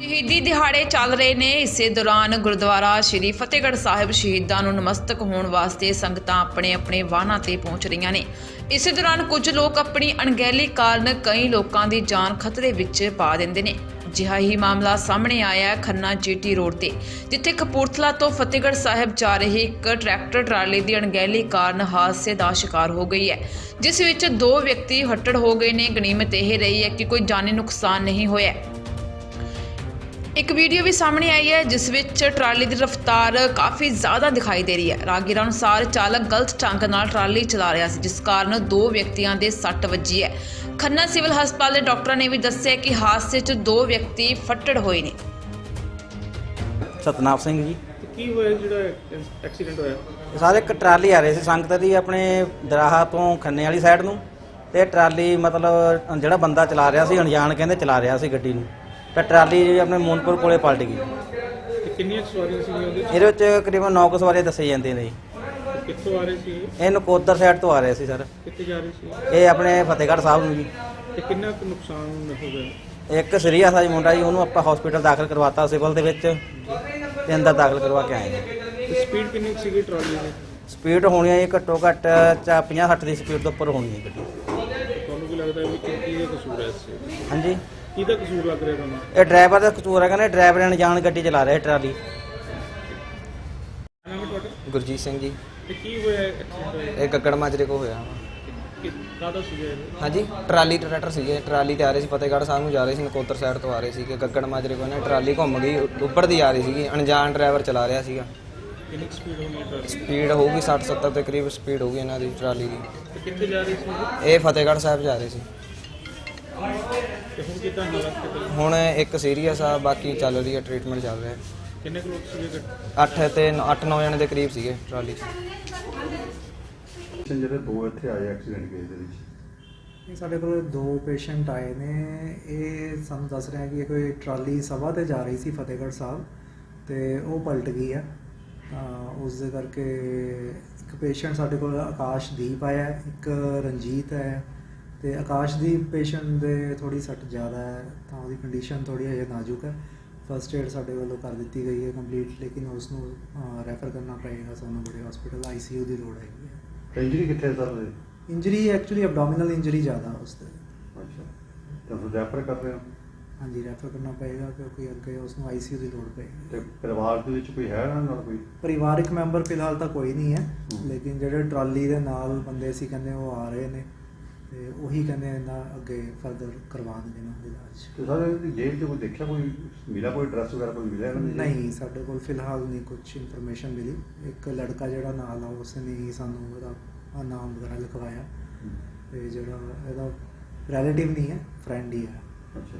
ਸ਼ਹੀਦੀ ਦਿਹਾੜੇ ਚੱਲ ਰਹੇ ਨੇ। ਇਸੇ ਦੌਰਾਨ ਗੁਰਦੁਆਰਾ ਸ੍ਰੀ ਫਤਿਹਗੜ੍ਹ ਸਾਹਿਬ ਸ਼ਹੀਦਾਂ ਨੂੰ ਨਮਸਤਕ ਹੋਣ ਵਾਸਤੇ ਸੰਗਤਾਂ ਆਪਣੇ ਆਪਣੇ ਵਾਹਨਾਂ ਤੇ ਪਹੁੰਚ ਰਹੀਆਂ ਨੇ। ਇਸੇ ਦੌਰਾਨ ਕੁਝ ਲੋਕ ਆਪਣੀ ਅਣਗਹਿਲੀ ਕਾਰਨ ਕਈ ਲੋਕਾਂ ਦੀ ਜਾਨ ਖਤਰੇ ਵਿੱਚ ਪਾ ਦਿੰਦੇ ਨੇ। ਜਿਹਾ ਹੀ ਮਾਮਲਾ ਸਾਹਮਣੇ ਆਇਆ ਖੰਨਾ ਜੀਟੀ ਰੋਡ ਤੇ, ਜਿੱਥੇ ਕਪੂਰਥਲਾ ਤੋਂ ਫਤਿਹਗੜ੍ਹ ਸਾਹਿਬ ਜਾ ਰਹੀ ਇੱਕ ਟਰੈਕਟਰ ਟਰਾਲੀ ਦੀ ਅਣਗਹਿਲੀ ਕਾਰਨ ਹਾਦਸੇ ਦਾ ਸ਼ਿਕਾਰ ਹੋ ਗਈ ਹੈ, ਜਿਸ ਵਿੱਚ ਦੋ ਵਿਅਕਤੀ ਹੱਟੜ ਹੋ ਗਏ ਨੇ। ਗਨੀਮਤ ਇਹ ਰਹੀ ਹੈ ਕਿ ਕੋਈ ਜਾਨੀ ਨੁਕਸਾਨ ਨਹੀਂ ਹੋਇਆ। ਇੱਕ ਵੀਡੀਓ ਵੀ ਸਾਹਮਣੇ ਆਈ ਹੈ ਜਿਸ ਵਿੱਚ ਟਰਾਲੀ ਦੀ ਰਫ਼ਤਾਰ ਕਾਫੀ ਜ਼ਿਆਦਾ ਦਿਖਾਈ ਦੇ ਰਹੀ ਹੈ। ਰਾਗੀਰਾਂ ਅਨੁਸਾਰ ਚਾਲਕ ਗਲਤ ਢੰਗ ਨਾਲ ਟਰਾਲੀ ਚਲਾ ਰਿਹਾ ਸੀ ਜਿਸ ਕਾਰਨ ਦੋ ਵਿਅਕਤੀਆਂ ਦੇ ਸੱਟ ਵੱਜੀ ਹੈ। ਖੰਨਾ ਸਿਵਲ ਹਸਪਤਾਲ ਦੇ ਡਾਕਟਰਾਂ ਨੇ ਵੀ ਦੱਸਿਆ ਕਿ ਹਾਦਸੇ 'ਚ ਦੋ ਵਿਅਕਤੀ ਫੱਟੜ ਹੋਏ ਨੇ। ਸਤਨਾਮ ਸਿੰਘ ਜੀ। ਤੇ ਕੀ ਹੋਇਆ ਜਿਹੜਾ ਐਕਸੀਡੈਂਟ ਹੋਇਆ? ਇਹ ਸਾਰੇ ਇੱਕ ਟਰਾਲੀ ਆ ਰਹੀ ਸੀ ਸੰਗਤ ਦੀ ਆਪਣੇ ਦਰਾਹਾ ਤੋਂ ਖੰਨੇ ਵਾਲੀ ਸਾਈਡ ਨੂੰ। ਤੇ ਟਰਾਲੀ ਮਤਲਬ ਜਿਹੜਾ ਬੰਦਾ ਚਲਾ ਰਿਹਾ ਸੀ ਅਣਜਾਣ ਕਹਿੰਦੇ ਚਲਾ ਰਿਹਾ ਸੀ ਗੱਡੀ ਨੂੰ। ਤੇ ਟਰਾਲੀ ਜਿਹੜੀ ਆਪਣੇ ਮੂਨਪੁਰ ਕੋਲੇ ਪਲਟ ਗਈ। ਤੇ ਕਿੰਨੀਆਂ ਕੁ ਸਵਾਰੀਆਂ ਸੀਗੀਆਂ ਉਹਦੇ 'ਚ? ਇਹਦੇ ਵਿੱਚ ਤਕਰੀਬਨ 9 ਕੁ ਸਵਾਰੀਆਂ ਦੱਸੇ ਜਾਂਦੇ ਨੇ ਜੀ। ਤੇ ਕਿੱਥੋਂ ਆ ਰਹੇ ਸੀ ਇਹ? ਇਹ ਨਕੋਦਰ ਸਾਈਡ ਤੋਂ ਆ ਰਹੇ ਸੀ ਸਰ ਕਿੱਥੇ ਜਾ ਰਹੇ ਸੀ? ਇਹ ਆਪਣੇ ਫਤਿਹਗੜ੍ਹ ਸਾਹਿਬ ਨੂੰ ਜੀ। ਤੇ ਕਿੰਨਾ ਕੁ ਨੁਕਸਾਨ ਹੋ ਗਿਆ? ਇੱਕ ਸੀਰੀਅਸ ਆ ਜੀ ਮੁੰਡਾ ਜੀ ਉਹਨੂੰ ਆਪਾਂ ਹਸਪੀਟਲ ਦਾਖਲ ਕਰਵਾਤਾ ਸਿਵਲ ਦੇ ਵਿੱਚ। ਤੇ ਅੰਦਰ ਦਾਖਲ ਕਰਵਾ ਕੇ ਆਏ ਜੀ ਤੇ ਸਪੀਡ ਕਿੰਨੀ ਕੁ ਸੀਗੀ ਟਰਾਲੀ ਦੀ? ਸਪੀਡ ਹੋਣੀ ਹੈ ਜੀ ਘੱਟੋ ਘੱਟ 50 60 ਦੀ ਸਪੀਡ ਤੋਂ ਉੱਪਰ ਹੋਣੀ ਹੈ ਗੱਡੀ। ਤੁਹਾਨੂੰ ਕੀ ਲੱਗਦਾ ਵੀ ਕਿ ਕੀ ਦਾ ਕਸੂਰ ਹੈ ਇਸ 'ਚ? ਹਾਂਜੀ। ਕਿਹਦਾ ਕਸੂਰ ਲੱਗ ਰਿਹਾ ਤੁਹਾਨੂੰ? ਇਹ ਡਰਾਈਵਰ ਦਾ ਕਸੂਰ ਹੈ ਕਹਿੰਦੇ ਡਰਾਈਵਰ ਅਣਜਾਣ ਗੱਡੀ ਚਲਾ ਰਿਹਾ ਟਰਾਲੀ। ਨਾਮ ਹੈ ਤੁਹਾਡਾ? ਗੁਰਜੀਤ ਸਿੰਘ ਜੀ। ਤੇ ਕੀ ਹੋਇਆ ਐਕਸੀਡੈਂਟ ਇਹ ਗੱਗੜ ਮਾਜਰੇ ਕੋ ਹੋਇਆ। ਸੀਗਾ ਇਹ? ਹਾਂਜੀ ਟਰਾਲੀ ਟਰੈਕਟਰ ਸੀਗੇ ਟਰਾਲੀ ਤੇ ਆ ਰਹੇ ਸੀ ਫਤਿਹਗੜ੍ਹ ਸਾਹਿਬ ਨੂੰ ਜਾ ਰਹੇ ਸੀ ਨਕੋਦਰ ਸਾਈਡ ਤੋਂ ਆ ਰਹੇ ਸੀ ਕਿ ਗੱਗੜ ਮਾਜਰੇ ਕੋ ਨਾ ਟਰਾਲੀ ਘੁੰਮ ਗਈ ਉੱਪਰ ਦੀ ਆ ਰਹੀ ਸੀਗੀ ਅਣਜਾਣ ਡਰਾਈਵਰ ਚਲਾ ਰਿਹਾ ਸੀਗਾ। ਕਿੰਨੀ ਸਪੀਡ ਹੋਣੀ ਹੈ ਟਰਾਲੀ ਸਪੀਡ ਹੋਊਗੀ 60 70 ਦੇ ਕਰੀਬ ਸਪੀਡ ਹੋਊਗੀ ਇਹਨਾਂ ਦੀ ਟਰਾਲੀ ਦੀ। ਤੇ ਕਿੱਥੇ ਜਾ ਰਹੀ ਸੀ? ਇਹ? ਇਹ ਫਤਿਹਗੜ੍ਹ ਸਾਹਿਬ ਜਾ ਰਹੇ ਸੀ। ਤੇ ਹੁਣ ਕਿੱਦਾਂ ਹਾਲਤ ਕਿੱਦਾਂ ਹੁਣ ਇੱਕ ਸੀਰੀਅਸ ਆ ਬਾਕੀ ਚੱਲ ਰਹੀ ਹੈ ਟ੍ਰੀਟਮੈਂਟ ਚੱਲ ਰਿਹਾ। ਕਿੰਨੇ ਕੁ ਲੋਕ ਸੀਗੇ ਗੱਡੀ 8 ਤੇ 8 9 ਜਣੇ ਦੇ ਕਰੀਬ ਸੀਗੇ ਟਰਾਲੀ 'ਚ। ਪੇਸ਼ੈਂਟ ਜਿਹੜੇ ਦੋ ਇੱਥੇ ਆਏ ਐਕਸੀਡੈਂਟ ਕੇਸ ਦੇ ਵਿੱਚ। ਇਹ ਸਾਡੇ ਕੋਲ ਦੋ ਪੇਸ਼ੈਂਟ ਆਏ ਨੇ। ਇਹ ਸਾਨੂੰ ਦੱਸ ਰਹੇ ਆ ਕਿ ਇਹ ਕੋਈ ਟਰਾਲੀ ਸਭਾ ਤੇ ਜਾ ਰਹੀ ਸੀ ਫਤਿਹਗੜ੍ਹ ਸਾਹਿਬ ਤੇ ਉਹ ਪਲਟ ਗਈ ਆ। ਤਾਂ ਉਸ ਦੇ ਕਰਕੇ ਇੱਕ ਪੇਸ਼ੈਂਟ ਸਾਡੇ ਕੋਲ ਆਕਾਸ਼ਦੀਪ ਆਇਆ ਇੱਕ ਰਣਜੀਤ ਹੈ ਤੇ ਆਕਾਸ਼ਦੀਪ ਪੇਸ਼ੈਂਟ ਦੇ ਥੋੜੀ ਸੱਟ ਜ਼ਿਆਦਾ ਹੈ ਤਾਂ ਉਹਦੀ ਕੰਡੀਸ਼ਨ ਥੋੜੀ ਹਜੇ ਨਾਜ਼ੁਕ ਹੈ। ਫਸਟ ਏਡ ਸਾਡੇ ਵੱਲੋਂ ਕਰ ਦਿੱਤੀ ਗਈ ਹੈ ਕੰਪਲੀਟ ਲੇਕਿਨ ਉਸ ਨੂੰ ਰੈਫਰ ਕਰਨਾ ਪਏਗਾ ਸਾਨੂੰ ਬੜੇ ਹਸਪੀਟਲ ਆਈਸੀਯੂ ਦੀ ਲੋੜ ਹੈਗੀ ਹੈ। ਇੰਜਰੀ ਕਿੱਥੇ ਸਰ ਦੇ ਇੰਜਰੀ ਐਕਚੁਅਲੀ ਐਬਡੋਮੀਨਲ ਇੰਜਰੀ ਜ਼ਿਆਦਾ ਉਸ ਤੇ ਅੱਛਾ ਤਾਂ ਤੁਸੀਂ ਰੈਫਰ ਕਰ ਰਹੇ ਹੋ? ਹਾਂਜੀ ਰੈਫਰ ਕਰਨਾ ਪਏਗਾ ਕਿਉਂਕਿ ਅੱਗੇ ਉਸ ਨੂੰ ਆਈਸੀਯੂ ਦੀ ਲੋੜ ਪਏਗੀ। ਤੇ ਪਰਿਵਾਰ ਦੇ ਵਿੱਚ ਕੋਈ ਹੈ ਨਾ ਨਾਲ ਕੋਈ? ਪਰਿਵਾਰਕ ਮੈਂਬਰ ਫਿਲਹਾਲ ਤਾਂ ਕੋਈ ਨਹੀਂ ਹੈ। ਲੇਕਿਨ ਜਿਹੜੇ ਟਰਾਲੀ ਦੇ ਨਾਲ ਬੰਦੇ ਸੀ ਕਹਿੰਦੇ ਉਹ ਆ ਰਹੇ ਨੇ। ਤੇ ਉਹੀ ਕਹਿੰਦੇ ਇਹਨਾਂ ਅੱਗੇ ਫਰਦਰ ਕਰਵਾ ਦੇਣਗੇ ਇਹਨਾਂ ਦਾ ਇਲਾਜ ਤੇ ਸਰ ਇਹਦੀ ਜੇਲ੍ਹ 'ਚ ਕੋਈ ਦੇਖਿਆ ਕੋਈ ਮਿਲਾ ਕੋਈ ਐਡਰੈਸ ਵਗੈਰਾ ਕੋਈ ਮਿਲਿਆ ਇਹਨਾਂ 'ਚ? ਨਹੀਂ ਸਾਡੇ ਕੋਲ ਫਿਲਹਾਲ ਨਹੀਂ ਕੁਝ ਇਨਫੋਰਮੇਸ਼ਨ ਮਿਲੀ। ਇੱਕ ਲੜਕਾ ਜਿਹੜਾ ਨਾਲ ਆ ਉਸ ਨੇ ਹੀ ਸਾਨੂੰ ਉਹਦਾ ਨਾਮ ਵਗੈਰਾ ਲਿਖਵਾਇਆ। ਤੇ ਜਿਹੜਾ ਇਹਦਾ ਰਿਲੇਟਿਵ ਨਹੀਂ ਹੈ ਫਰੈਂਡ ਹੀ ਹੈ। ਅੱਛਾ।